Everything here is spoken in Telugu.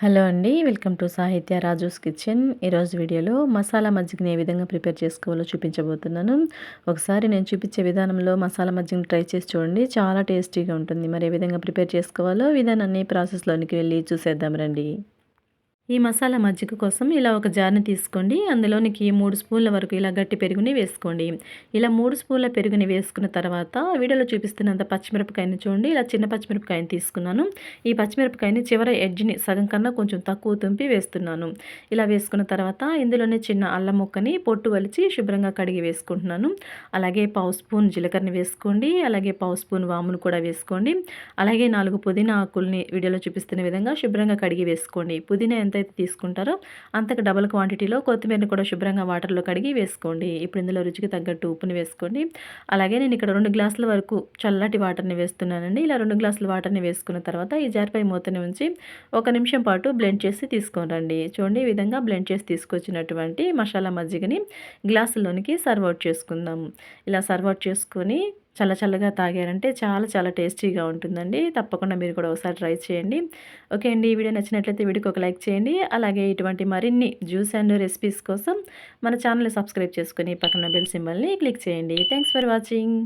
హలో అండి వెల్కమ్ టు సాహిత్య రాజూస్ కిచెన్. ఈరోజు వీడియోలో మసాలా మజ్జిగని ఏ విధంగా ప్రిపేర్ చేసుకోవాలో చూపించబోతున్నాను. ఒకసారి నేను చూపించే విధానంలో మసాలా మజ్జిగని ట్రై చేసి చూడండి. చాలా టేస్టీగా ఉంటుంది. మరి ఏ విధంగా ప్రిపేర్ చేసుకోవాలో విధానాన్ని ప్రాసెస్లోనికి వెళ్ళి చూసేద్దాం రండి. ఈ మసాలా మజ్జిగ కోసం ఇలా ఒక జార్ని తీసుకోండి. అందులోనికి మూడు స్పూన్ల వరకు ఇలా గట్టి పెరుగుని వేసుకోండి. ఇలా మూడు స్పూన్ల పెరుగుని వేసుకున్న తర్వాత వీడియోలో చూపిస్తున్నంత పచ్చిమిరపకాయని చూడండి. ఇలా చిన్న పచ్చిమిరపకాయని తీసుకున్నాను. ఈ పచ్చిమిరపకాయని చివర ఎడ్జ్ని సగం కన్నా కొంచెం తక్కువ తుంపి వేస్తున్నాను. ఇలా వేసుకున్న తర్వాత ఇందులోనే చిన్న అల్లం ముక్కని పొట్టు వలిచి శుభ్రంగా కడిగి వేసుకుంటున్నాను. అలాగే పావు స్పూన్ జీలకర్రని వేసుకోండి. అలాగే పావు స్పూన్ వామును కూడా వేసుకోండి. అలాగే నాలుగు పుదీనా ఆకుల్ని వీడియోలో చూపిస్తున్న విధంగా శుభ్రంగా కడిగి వేసుకోండి. పుదీనా ఎంత అయితే తీసుకుంటారో అంతకు డబల్ క్వాంటిటీలో కొత్తిమీరని కూడా శుభ్రంగా వాటర్లో కడిగి వేసుకోండి. ఇప్పుడు ఇందులో రుచికి తగ్గట్టు ఉప్పుని వేసుకోండి. అలాగే నేను ఇక్కడ రెండు గ్లాసుల వరకు చల్లటి వాటర్ని వేస్తున్నానండి. ఇలా రెండు గ్లాసుల వాటర్ని వేసుకున్న తర్వాత ఈ జార్పై మూతని ఉంచి ఒక నిమిషం పాటు బ్లెండ్ చేసి తీసుకోరండి చూడండి ఈ విధంగా బ్లెండ్ చేసి తీసుకొచ్చినటువంటి మసాలా మజ్జిగని గ్లాసుల్లోనికి సర్వ్ అవుట్ చేసుకుందాం. ఇలా సర్వ్ అవుట్ చేసుకొని చల్ల చల్లగా తాగారంటే చాలా చాలా టేస్టీగా ఉంటుందండి. తప్పకుండా మీరు కూడా ఒకసారి ట్రై చేయండి. ఓకే అండి ఈ వీడియో నచ్చినట్లయితే వీడియోకి ఒక లైక్ చేయండి. అలాగే ఇటువంటి మరిన్ని జ్యూస్ అండ్ రెసిపీస్ కోసం మన ఛానల్ని సబ్స్క్రైబ్ చేసుకుని పక్కన బెల్ సింబల్ని క్లిక్ చేయండి. Thanks for watching.